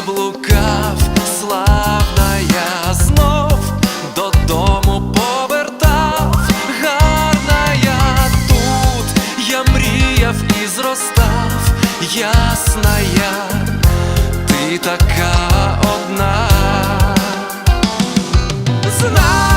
блукав, славна я знов додому повертав, гарна я тут, я мріяв і зростав, ясна я, ти така одна. Знай!